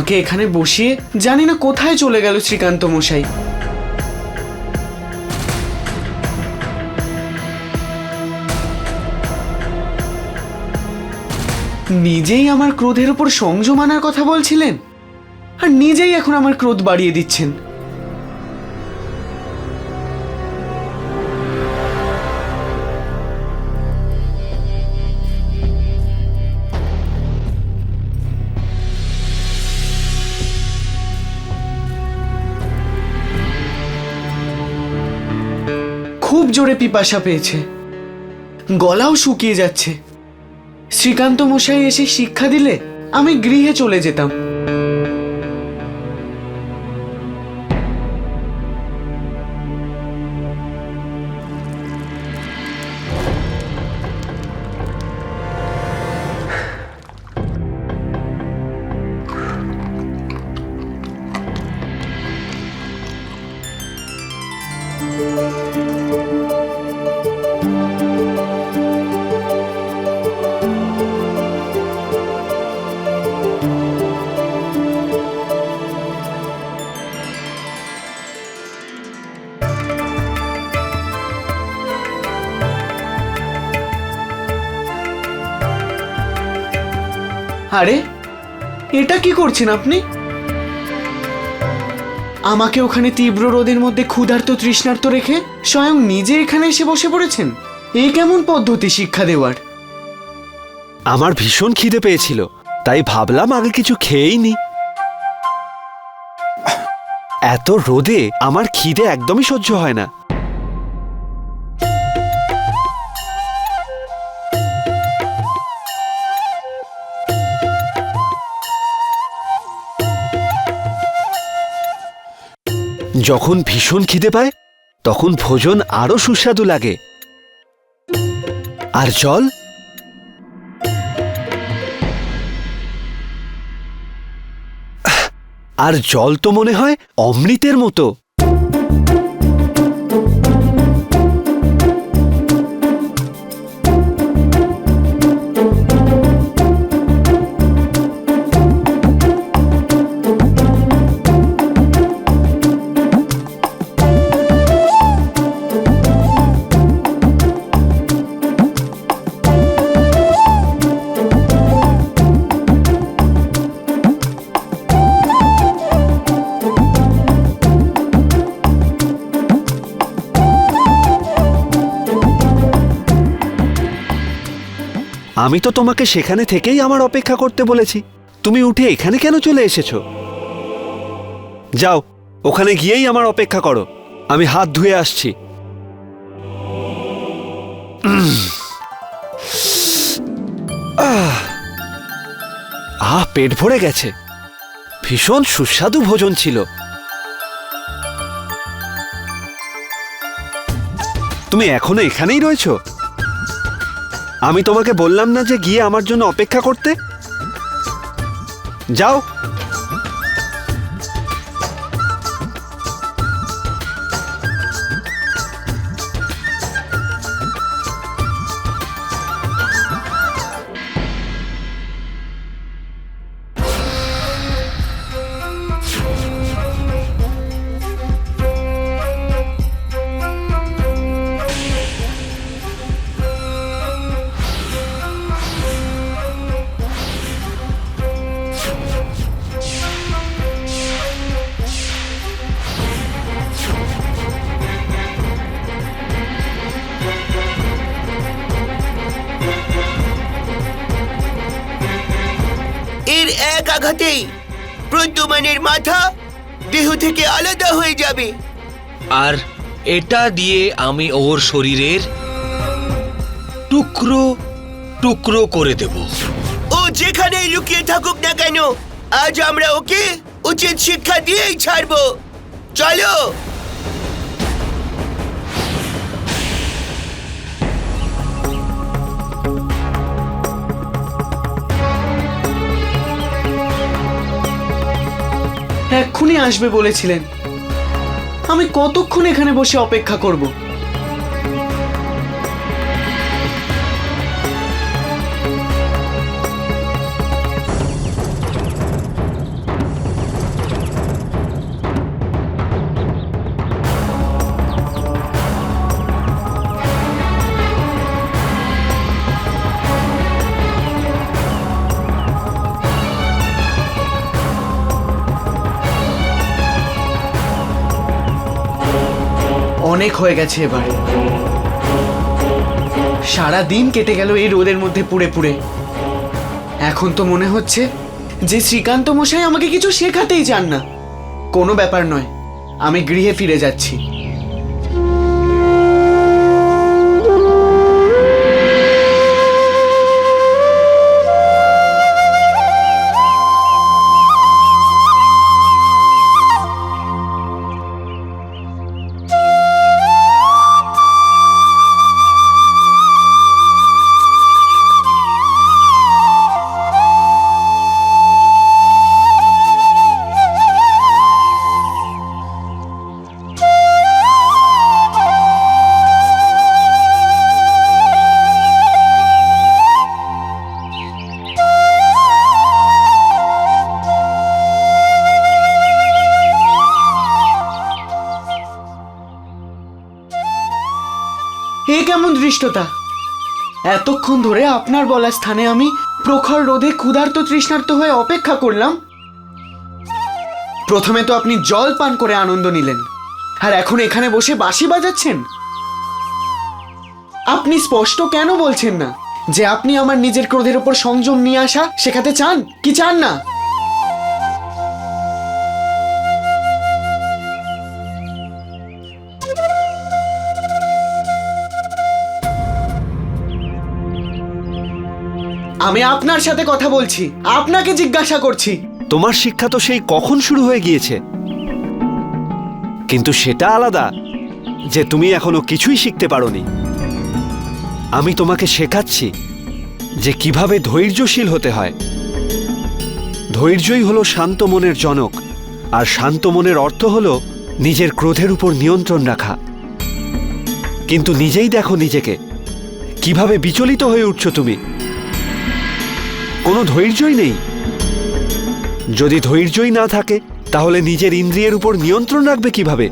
আমাকে এখানে বসিয়ে জানি না কোথায় চলে গেল শ্রীকান্ত মশাই। নিজেই আমার ক্রোধের উপর সংযম আনার কথা বলছিলেন? আর নিজেই এখন আমার ক্রোধ বাড়িয়ে দিচ্ছেন। জোরে পিপাসা পেয়েছে। গলাও শুকিয়ে যাচ্ছে। শ্রীকান্ত মশাই এসে শিক্ষা দিলে আমি গৃহে চলে যেতাম। আরে, এটা কি করছেন আপনি? আমাকে ওখানে তীব্র রোদের মধ্যে ক্ষুধার্ত তৃষ্ণার্ত রেখে স্বয়ং নিজে এখানে এসে বসে পড়েছেন? এই কেমন পদ্ধতি শিক্ষা দেওয়ার? আমার ভীষণ খিদে পেয়েছিল, তাই ভাবলাম আগে কিছু খেয়েই নি। এত রোদে আমার খিদে একদমই সহ্য হয় না। যখন ভীষণ খিদে পায়, তখন ভোজন আরও সুস্বাদু লাগে। আর জল? আর জল তো মনে হয় অমৃতের মতো। আমি তো তোমাকে সেখানে থেকেই আমার অপেক্ষা করতে বলেছি। তুমি উঠে এখানে কেন চলে এসেছ? যাও, ওখানে গিয়েই আমার অপেক্ষা করো। আমি হাত ধুয়ে আসছি। আহ পেট ভরে গেছে। ভীষণ সুস্বাদু ভোজন ছিল। তুমি এখনও এখানেই রয়েছো? আমি তোমাকে বললাম না যে গিয়ে আমার জন্য অপেক্ষা করতে? যাও। আঘাতেই প্রদ্যুমানের মাথা দেহ থেকে আলাদা হয়ে যাবে। আর এটা দিয়ে আমি ওর শরীরের টুকরো টুকরো করে দেব। ও যেখানেই লুকিয়ে থাকুক না কেন আজ আমরা ওকে উচিত শিক্ষা দিয়েই ছাড়বো। চলো! এক্ষুনি আসবে বলেছিলেন। আমি কতক্ষণ এখানে বসে অপেক্ষা করব? অনেক হয়ে গেছে এবার। সারা দিন কেটে গেল এই রোদের মধ্যে পুড়ে পুড়ে। এখন তো মনে হচ্ছে যে শ্রীকান্ত মশাই আমাকে কিছু শেখাতেই চান না। কোনো ব্যাপার নয়, আমি গৃহে ফিরে যাচ্ছি। কেমন দৃষ্টতা এতক্ষণ ধরে আপনার বলা স্থানে আমি প্রখর রোদে ক্ষুধার্ত তৃষ্ণার্ত হয়ে অপেক্ষা করলাম। প্রথমে তো আপনি জল পান করে আনন্দ নিলেন। আর এখন এখানে বসে বাঁশি বাজাচ্ছেন? আপনি স্পষ্ট কেন বলছেন না যে আপনি আমার নিজের ক্রোধের উপর সংযম নিয়ে আসা শেখাতে চান? কি চান না? আমি আপনার সাথে কথা বলছি। আপনাকে জিজ্ঞাসা করছি। তোমার শিক্ষা তো সেই কখন শুরু হয়ে গিয়েছে। কিন্তু সেটা আলাদা, যে তুমি এখনও কিছুই শিখতে পারোনি। আমি তোমাকে শেখাচ্ছি যে কীভাবে ধৈর্যশীল হতে হয়। ধৈর্যই হলো শান্ত মনের জনক, আর শান্ত মনের অর্থ হলো নিজের ক্রোধের উপর নিয়ন্ত্রণ রাখা। কিন্তু নিজেই দেখো নিজেকে, কীভাবে বিচলিত হয়ে উঠছো তুমি? কোনো ধৈর্যই নেই। যদি ধৈর্যই না থাকে, তাহলে নিজের ইন্দ্রিয়ের উপর নিয়ন্ত্রণ রাখবে কীভাবে?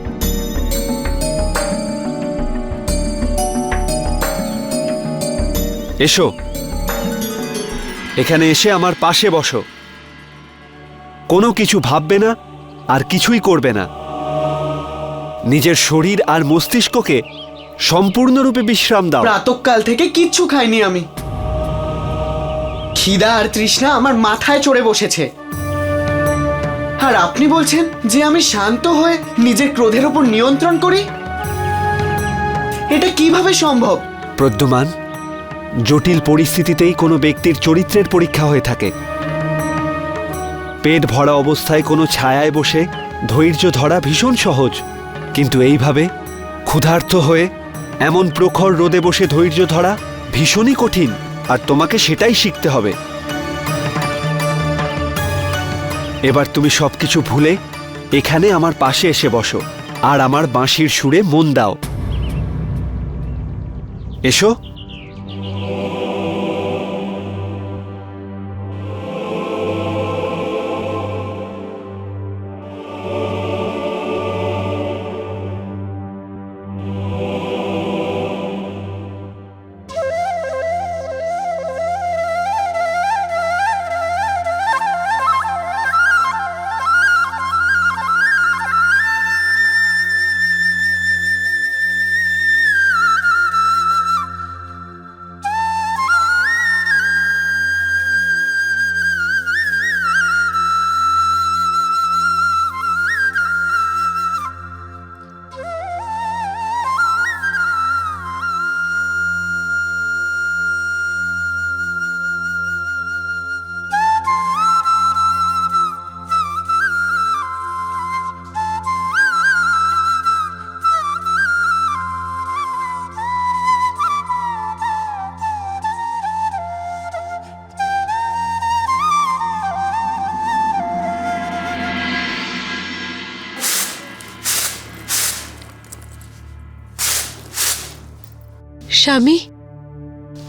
এসো। এখানে এসে আমার পাশে বসো। কোনো কিছু ভাববে না, আর কিছুই করবে না। নিজের শরীর আর মস্তিষ্ককে সম্পূর্ণরূপে বিশ্রাম দাও। প্রাতকাল থেকে কিচ্ছু খাইনি আমি। খিদা আর তৃষ্ণা আমার মাথায় চড়ে বসেছে। আর আপনি বলছেন যে আমি শান্ত হয়ে নিজের ক্রোধের উপর নিয়ন্ত্রণ করি? এটা কীভাবে সম্ভব? প্রদ্যমান, জটিল পরিস্থিতিতেই কোনো ব্যক্তির চরিত্রের পরীক্ষা হয়ে থাকে। পেট ভরা অবস্থায় কোনো ছায়ায় বসে ধৈর্য ধরা ভীষণ সহজ। কিন্তু এইভাবে ক্ষুধার্ত হয়ে এমন প্রখর রোদে বসে ধৈর্য ধরা ভীষণই কঠিন। আর তোমাকে সেটাই শিখতে হবে। এবার তুমি সবকিছু ভুলে এখানে আমার পাশে এসে বসো। আর আমার বাঁশির সুরে মন দাও। এসো। স্বামী,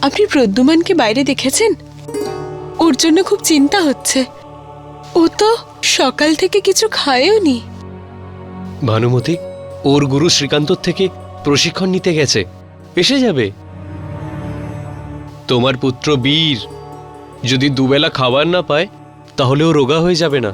আপনি প্রদ্যুমানকে বাইরে দেখেছেন? ওর জন্য খুব চিন্তা হচ্ছে। ও তো সকাল থেকে কিছু খায়ওনি ভানুমতি, ওর গুরু শ্রীকান্তর থেকে প্রশিক্ষণ নিতে গেছে। এসে যাবে। তোমার পুত্র বীর যদি দুবেলা খাবার না পায়, তাহলে ও রোগা হয়ে যাবে না।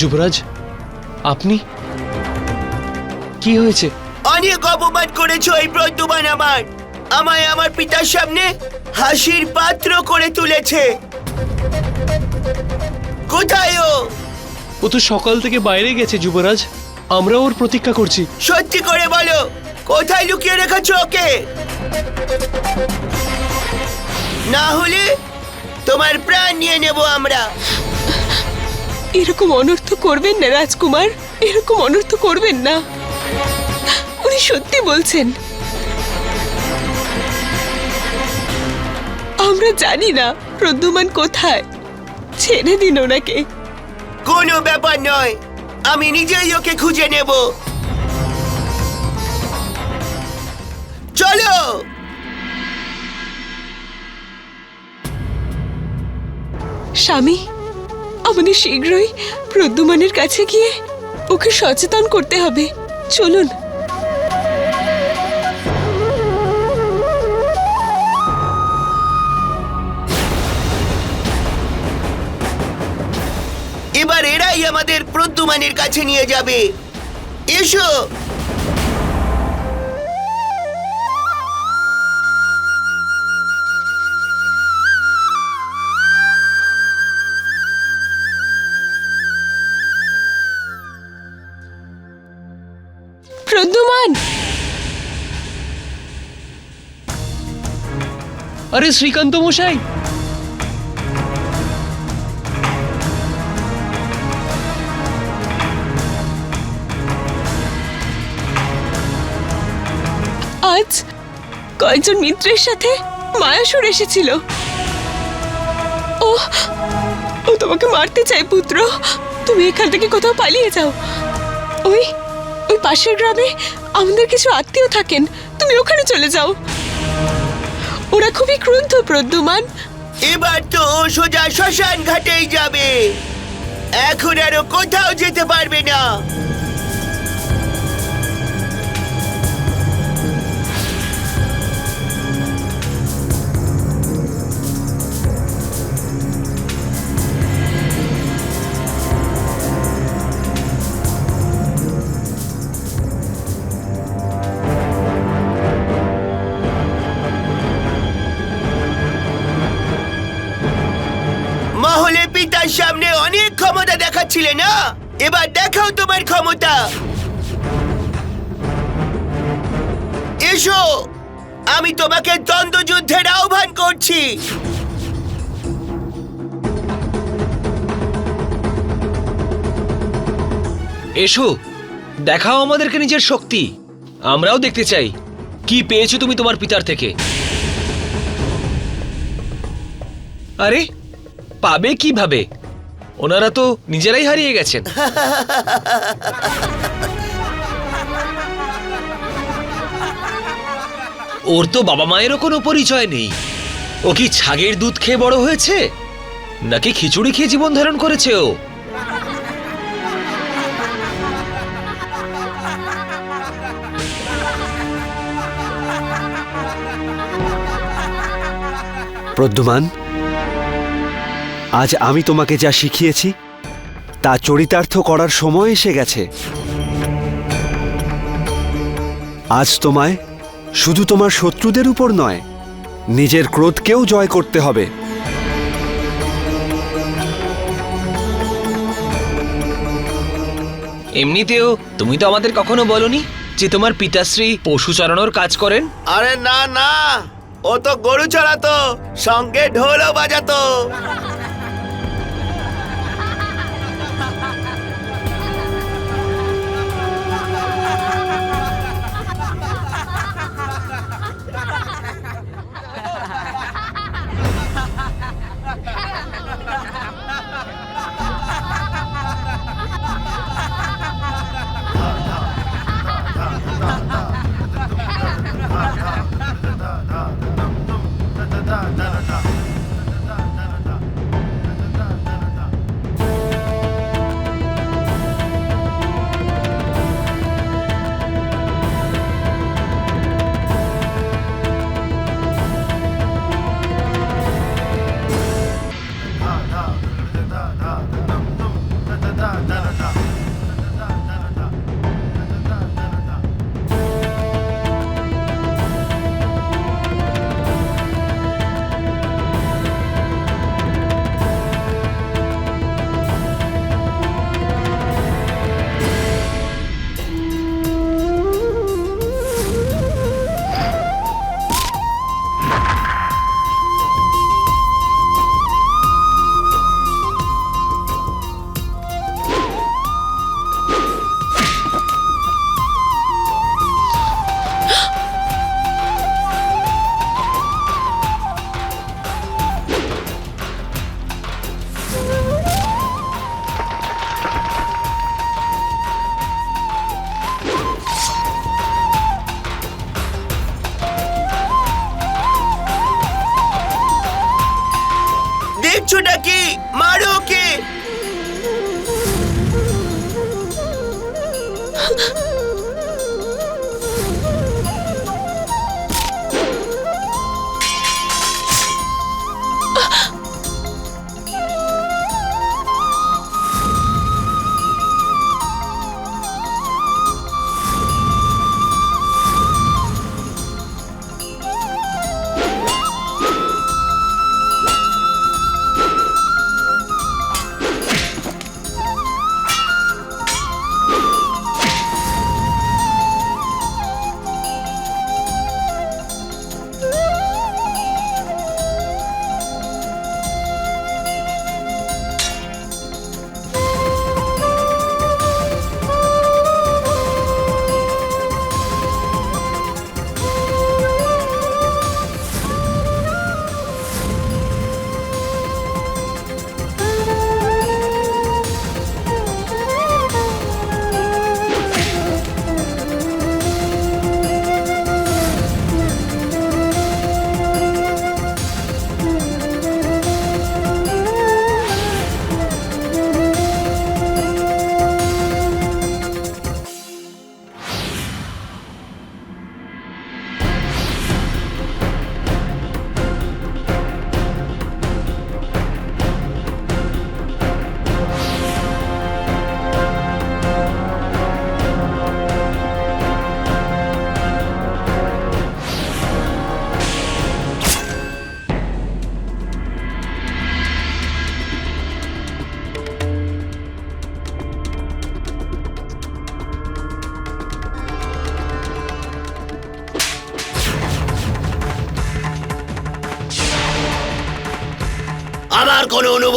যুবরাজ আপনি? কি হয়েছে? অনেক অপমান করেছ এই প্রদ্যুমান আমার। আমায় আমার পিতার সামনে হাসির পাত্র করে তুলেছে। কোথায় ও? ও তো সকাল থেকে বাইরে গেছে যুবরাজ। আমরা ওর প্রতীক্ষা করছি। সত্যি করে বলো কোথায় লুকিয়ে রেখেছ ওকে? না হলে তোমার প্রাণ নিয়ে নেব আমরা। এরকম অনর্থ করবেন না রাজকুমার। এরকম অনর্থ করবেন না। উনি সত্যি বলছেন। আমরা জানি না প্রদ্যুমান কোথায়। ছেড়ে দিন ওনাকে। কোনো ব্যাপার নয়। আমি নিজেই ওকে খুঁজে নেব। চলো! স্বামী আমাদের শীঘ্রই প্রদ্যুমানের কাছে গিয়ে ওকে সচেতন করতে হবে। চলুন। এবার এরাই আমাদের প্রদ্যুমানের কাছে নিয়ে যাবে। এসো। প্রদ্যুমান আরে শ্রীকান্ত মশাই। আজ কয়েকজন মিত্রের সাথে মায়াসুর এসেছিল? ও ও তোমাকে মারতে চায় পুত্র। তুমি এখান থেকে কোথাও পালিয়ে যাও। ওই ওই পাশের গ্রামে আমাদের কিছু আত্মীয় থাকেন। তুমি ওখানে চলে যাও। ওরা খুবই ক্রুদ্ধ প্রদ্যুমান। এবার তো সোজা শ্মশান ঘাটেই যাবে। এখন আরও কোথাও যেতে পারবে না। দেখাচ্ছিলে না? এবার দেখাও তোমার ক্ষমতা। এসো, আমি তোমাকে দ্বন্দ্বযুদ্ধের আহ্বান করছি। এসো, দেখাও আমাদেরকে নিজের শক্তি। আমরাও দেখতে চাই, কি পেয়েছ তুমি তোমার পিতার থেকে? আরে, পাবে কীভাবে? ওনারা তো নিজেরাই হারিয়ে গেছেন। ওর তো বাবা মায়েরও কোনো পরিচয় নেই। ও কি ছাগের দুধ খেয়ে বড় হয়েছে? নাকি খিচুড়ি খেয়ে জীবন ধারণ করেছে ও? প্রদ্যুমান আজ আমি তোমাকে যা শিখিয়েছি তা চরিতার্থ করার সময় এসে গেছে। আজ তোমায় শুধু তোমার শত্রুদের উপর নয় নিজের ক্রোধকেও জয় করতে হবে। এমনিতেও তুমি তো আমাদের কখনো বলনি যে তোমার পিতাশ্রী পশু চরানোর কাজ করেন? আরে না না ও তো গরু চড়াতো সঙ্গে ঢোলও বাজাতো।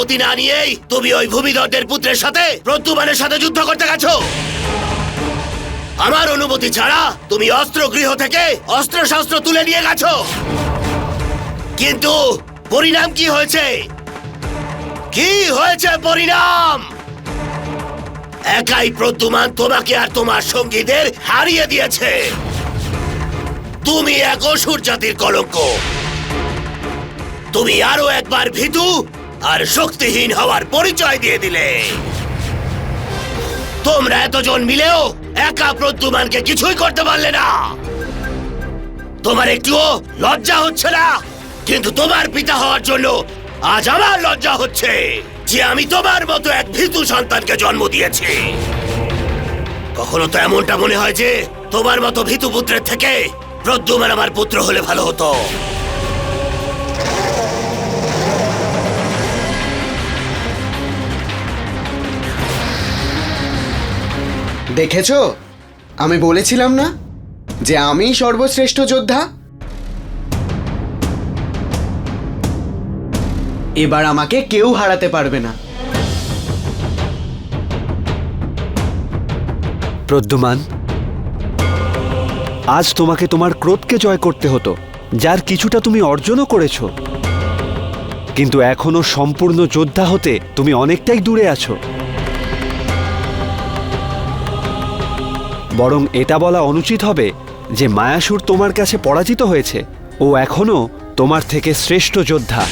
অনুমতি না নিয়েই তুমি ওই ভূমিধরদের পুত্রের সাথে প্রদ্যুমানের সাথে যুদ্ধ করতে গেছো। আমার অনুমতি ছাড়া তুমি অস্ত্র গৃহ থেকে অস্ত্র শস্ত্র তুলে নিয়ে গেছো। কিন্তু পরিণাম কি হয়েছে? কি হয়েছে পরিণাম? একাই প্রদ্যুমান তোমাকে আর তোমার সঙ্গীদের হারিয়ে দিয়েছে। তুমি এক অসুর জাতির কলঙ্ক। তুমি আরও একবার ভীতু আর শক্তিহীন হওয়ার পরিচয় দিয়ে দিলে। তোমরা এতজন মিলেও একা প্রদ্যুমানকে কিছুই করতে পারলে না। তোমার একটুও লজ্জা হচ্ছে না? কিন্তু তোমার পিতা হওয়ার জন্য আজ আমার লজ্জা হচ্ছে যে আমি তোমার মতো এক ভীতু সন্তানকে জন্ম দিয়েছি। কখনো তো এমনটা মনে হয় যে তোমার মতো ভীতু পুত্রের থেকে প্রদ্যুমান আমার পুত্র হলে ভালো হতো। দেখেছ? আমি বলেছিলাম না যে আমি সর্বশ্রেষ্ঠ যোদ্ধা? এবার আমাকে কেউ হারাতে পারবে না। প্রদ্যুমান, আজ তোমাকে তোমার ক্রোধকে জয় করতে হতো, যার কিছুটা তুমি অর্জনও করেছ। কিন্তু এখনও সম্পূর্ণ যোদ্ধা হতে তুমি অনেকটাই দূরে আছো। বরং এটা বলা অনুচিত হবে যে মায়াসুর তোমার কাছে পরাজিত হয়েছে ও এখনও তোমার থেকে শ্রেষ্ঠ যোদ্ধা।